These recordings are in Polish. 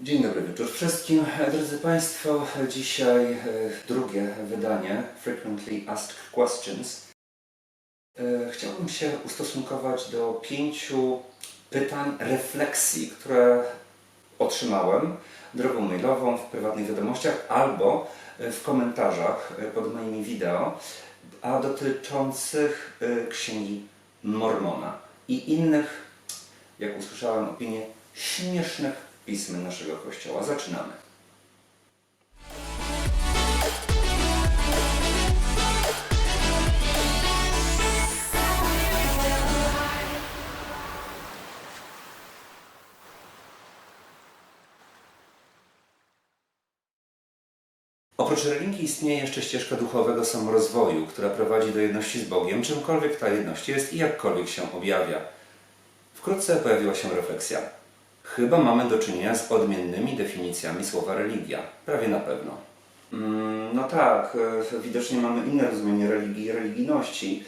Dzień dobry wieczór wszystkim. Drodzy Państwo, dzisiaj e, drugie wydanie Frequently Asked Questions. E, Chciałbym się ustosunkować do pięciu pytań, refleksji, które otrzymałem drogą mailową, w prywatnych wiadomościach albo w komentarzach pod moimi wideo, a dotyczących e, Księgi Mormona i innych, jak usłyszałem opinię, śmiesznych pism naszego Kościoła. Zaczynamy. Oprócz religii istnieje jeszcze ścieżka duchowego samorozwoju, która prowadzi do jedności z Bogiem, czymkolwiek ta jedność jest i jakkolwiek się objawia. Wkrótce pojawiła się refleksja. Chyba mamy do czynienia z odmiennymi definicjami słowa religia. Prawie na pewno. Mm, no tak, e, widocznie mamy inne rozumienie religii i religijności.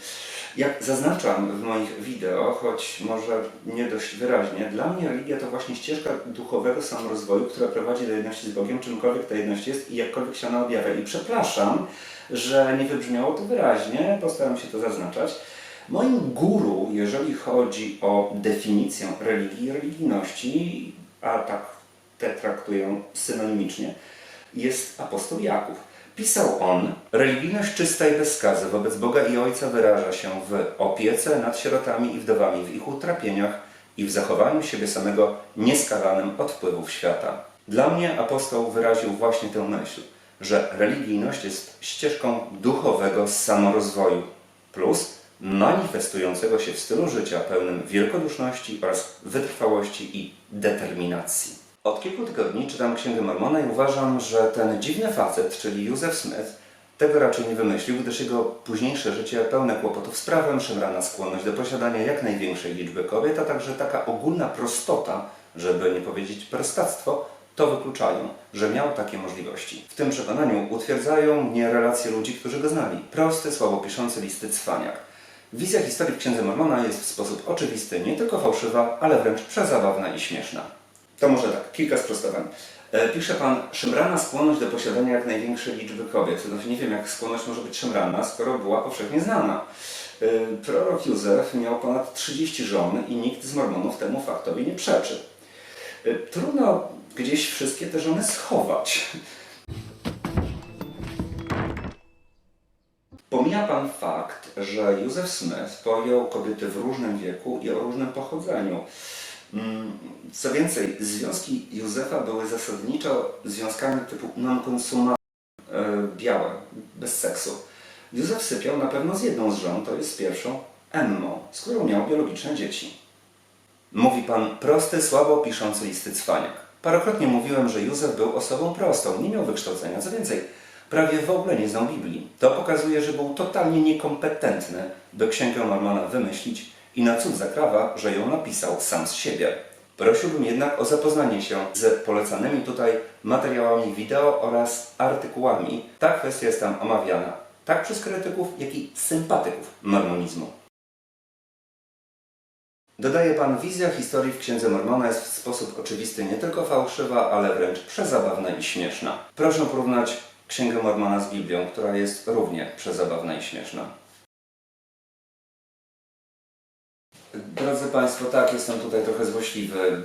Jak zaznaczam w moich wideo, choć może nie dość wyraźnie, dla mnie religia to właśnie ścieżka duchowego samorozwoju, która prowadzi do jedności z Bogiem, czymkolwiek ta jedność jest i jakkolwiek się ona objawia. I przepraszam, że nie wybrzmiało to wyraźnie, postaram się to zaznaczać. Moim guru, jeżeli chodzi o definicję religii i religijności, a tak te traktuję synonimicznie, jest apostoł Jakub. Pisał on, religijność czysta i bez skazy wobec Boga i Ojca wyraża się w opiece nad sierotami i wdowami, w ich utrapieniach i w zachowaniu siebie samego nieskalanym od wpływów świata. Dla mnie apostoł wyraził właśnie tę myśl, że religijność jest ścieżką duchowego samorozwoju plus manifestującego się w stylu życia pełnym wielkoduszności oraz wytrwałości i determinacji. Od kilku tygodni czytam Księgę Mormona i uważam, że ten dziwny facet, czyli Józef Smith, tego raczej nie wymyślił, gdyż jego późniejsze życie pełne kłopotów z prawem, szemrana skłonność do posiadania jak największej liczby kobiet, a także taka ogólna prostota, żeby nie powiedzieć prostactwo, to wykluczają, że miał takie możliwości. W tym przekonaniu utwierdzają mnie relacje ludzi, którzy go znali. Prosty, słabo piszący listy cwaniak. Wizja historii w Księdze Mormona jest w sposób oczywisty nie tylko fałszywa, ale wręcz przezabawna i śmieszna. To może tak, kilka sprostowań. E, Pisze Pan, szemrana skłonność do posiadania jak największej liczby kobiet. No nie wiem, jak skłonność może być szemrana, skoro była powszechnie znana. E, Prorok Józef miał ponad 30 żon i nikt z Mormonów temu faktowi nie przeczy. E, Trudno gdzieś wszystkie te żony schować. Pomija Pan fakt, że Józef Smith pojął kobiety w różnym wieku i o różnym pochodzeniu. Mm, Co więcej, związki Józefa były zasadniczo związkami typu non-consuma, e, białe, bez seksu. Józef sypiał na pewno z jedną z żon, to jest z pierwszą, Emmą, z którą miał biologiczne dzieci. Mówi pan prosty, słabo piszący listy cwaniak. Parokrotnie mówiłem, że Józef był osobą prostą, nie miał wykształcenia. Co więcej, prawie w ogóle nie znał Biblii. To pokazuje, że był totalnie niekompetentny, by Księgę Mormona wymyślić i na cud zakrawa, że ją napisał sam z siebie. Prosiłbym jednak o zapoznanie się z polecanymi tutaj materiałami wideo oraz artykułami. Ta kwestia jest tam omawiana, tak przez krytyków, jak i sympatyków mormonizmu. Dodaje pan, wizja historii w Księdze Mormona jest w sposób oczywisty nie tylko fałszywa, ale wręcz przezabawna i śmieszna. Proszę porównać Księgę Mormona z Biblią, która jest równie przezabawna i śmieszna. Drodzy Państwo, tak, jestem tutaj trochę złośliwy.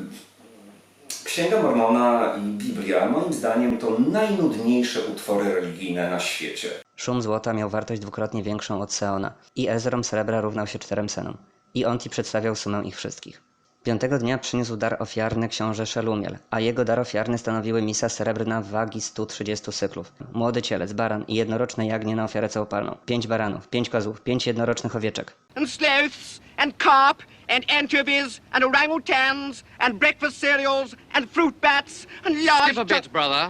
Księga Mormona i Biblia, moim zdaniem, to najnudniejsze utwory religijne na świecie. Szum złota miał wartość dwukrotnie większą od Seona i Ezrom srebra równał się czterem senom. I on ci przedstawiał sumę ich wszystkich. Piątego dnia przyniósł dar ofiarny książę Szelumiel, a jego dar ofiarny stanowiły misa srebrna wagi 130 cyklów, młody cielec, baran i jednoroczne jagnię na ofiarę całopalną, pięć baranów, pięć kozłów, pięć jednorocznych owieczek. and sloths and carp and anchovies and orangutans and breakfast cereals and fruit bats and large. Skip a bit, brother.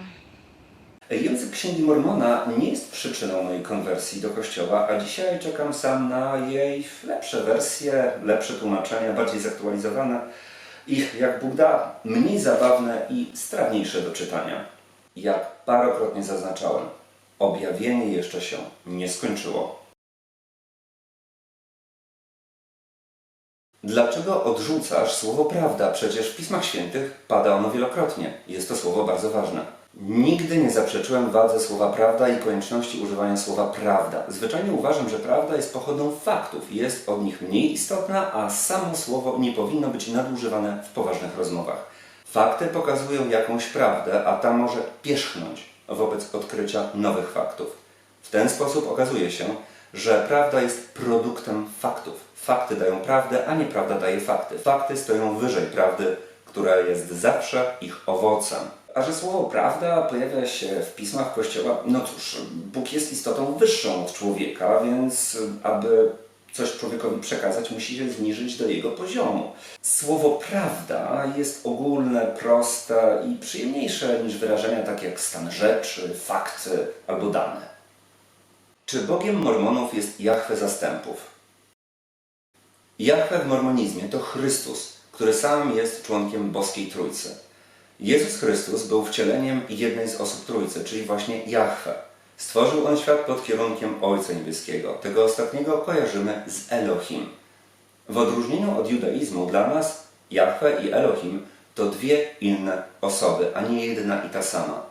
Język Księgi Mormona nie jest przyczyną mojej konwersji do kościoła, a dzisiaj czekam sam na jej lepsze wersje, lepsze tłumaczenia, bardziej zaktualizowane i, jak Bóg da, mniej zabawne i strawniejsze do czytania. Jak parokrotnie zaznaczałem, objawienie jeszcze się nie skończyło. Dlaczego odrzucasz słowo prawda? Przecież w Pismach Świętych pada ono wielokrotnie. Jest to słowo bardzo ważne. Nigdy nie zaprzeczyłem wadze słowa prawda i konieczności używania słowa prawda. Zwyczajnie uważam, że prawda jest pochodną faktów jest od nich mniej istotna, a samo słowo nie powinno być nadużywane w poważnych rozmowach. Fakty pokazują jakąś prawdę, a ta może pierzchnąć wobec odkrycia nowych faktów. W ten sposób okazuje się, że prawda jest produktem faktów. Fakty dają prawdę, a nieprawda daje fakty. Fakty stoją wyżej prawdy, która jest zawsze ich owocem. A że słowo prawda pojawia się w pismach Kościoła, no cóż, Bóg jest istotą wyższą od człowieka, więc aby coś człowiekowi przekazać, musi się zniżyć do jego poziomu. Słowo prawda jest ogólne, proste i przyjemniejsze niż wyrażenia takie jak stan rzeczy, fakty albo dane. Czy Bogiem Mormonów jest Jahwe zastępów? Jahwe w mormonizmie to Chrystus, który sam jest członkiem boskiej Trójcy. Jezus Chrystus był wcieleniem jednej z osób Trójcy, czyli właśnie Jahwe. Stworzył on świat pod kierunkiem Ojca Niebieskiego. Tego ostatniego kojarzymy z Elohim. W odróżnieniu od judaizmu dla nas Jahwe i Elohim to dwie inne osoby, a nie jedna i ta sama.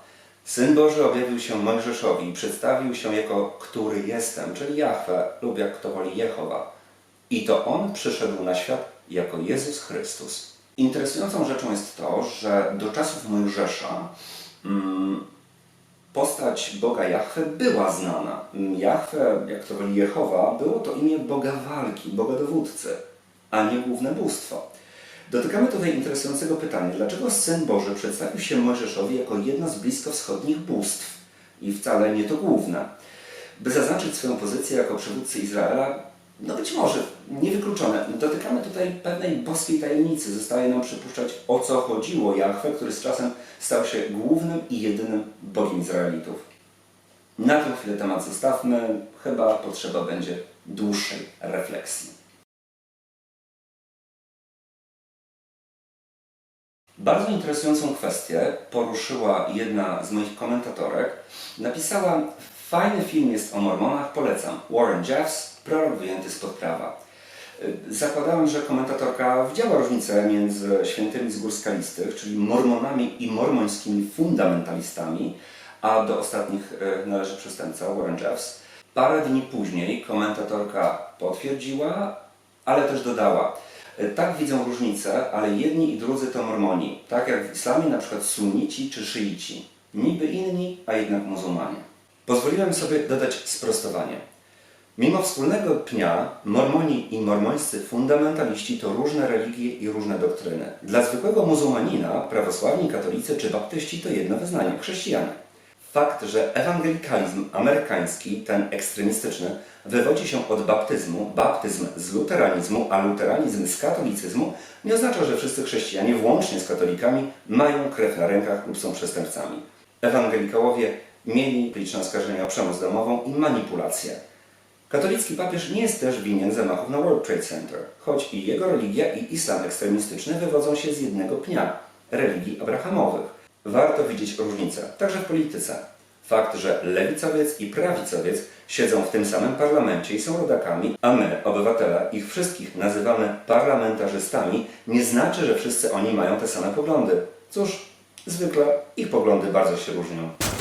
Syn Boży objawił się Mojżeszowi i przedstawił się jako który jestem, czyli Jahwe lub jak kto woli Jehowa. I to On przyszedł na świat jako Jezus Chrystus. Interesującą rzeczą jest to, że do czasów Mojżesza mm, postać Boga Jahwe była znana. Jahwe, jak to woli Jehowa, było to imię Boga walki, Boga dowódcy, a nie główne bóstwo. Dotykamy tutaj interesującego pytania, dlaczego Syn Boży przedstawił się Mojżeszowi jako jedno z bliskowschodnich bóstw i wcale nie to główne. By zaznaczyć swoją pozycję jako przywódcy Izraela, no być może, niewykluczone, dotykamy tutaj pewnej boskiej tajemnicy. Zostaje nam przypuszczać, o co chodziło Jahwe, który z czasem stał się głównym i jedynym Bogiem Izraelitów. Na tę chwilę temat zostawmy, chyba potrzeba będzie dłuższej refleksji. Bardzo interesującą kwestię poruszyła jedna z moich komentatorek. Napisała, fajny film jest o mormonach, polecam. Warren Jeffs, prorok wyjęty spod prawa. Y, Zakładałem, że komentatorka widziała różnicę między świętymi z gór skalistych, czyli mormonami i mormońskimi fundamentalistami, a do ostatnich y, należy przestępca Warren Jeffs. Parę dni później komentatorka potwierdziła, ale też dodała, y, tak widzą różnice, ale jedni i drudzy to mormoni, tak jak w islamie na przykład sunnici czy szyici. Niby inni, a jednak muzułmanie. Pozwoliłem sobie dodać sprostowanie. Mimo wspólnego pnia, mormoni i mormońscy fundamentaliści to różne religie i różne doktryny. Dla zwykłego muzułmanina, prawosławni, katolicy czy baptyści to jedno wyznanie chrześcijanie. Fakt, że ewangelikalizm amerykański, ten ekstremistyczny, wywodzi się od baptyzmu, baptyzm z luteranizmu, a luteranizm z katolicyzmu, nie oznacza, że wszyscy chrześcijanie, włącznie z katolikami, mają krew na rękach lub są przestępcami. Ewangelikałowie mieli liczne oskarżenia o przemoc domową i manipulację. Katolicki papież nie jest też winien zamachów na World Trade Center, choć i jego religia i islam ekstremistyczny wywodzą się z jednego pnia religii abrahamowych. Warto widzieć różnicę, także w polityce. Fakt, że lewicowiec i prawicowiec siedzą w tym samym parlamencie i są rodakami, a my, obywatele, ich wszystkich nazywamy parlamentarzystami, nie znaczy, że wszyscy oni mają te same poglądy. Cóż, zwykle ich poglądy bardzo się różnią.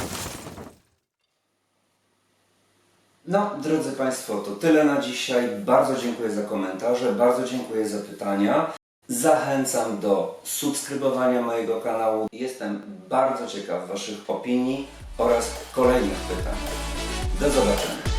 No, drodzy Państwo, to tyle na dzisiaj. Bardzo dziękuję za komentarze, bardzo dziękuję za pytania. Zachęcam do subskrybowania mojego kanału. Jestem bardzo ciekaw Waszych opinii oraz kolejnych pytań. Do zobaczenia.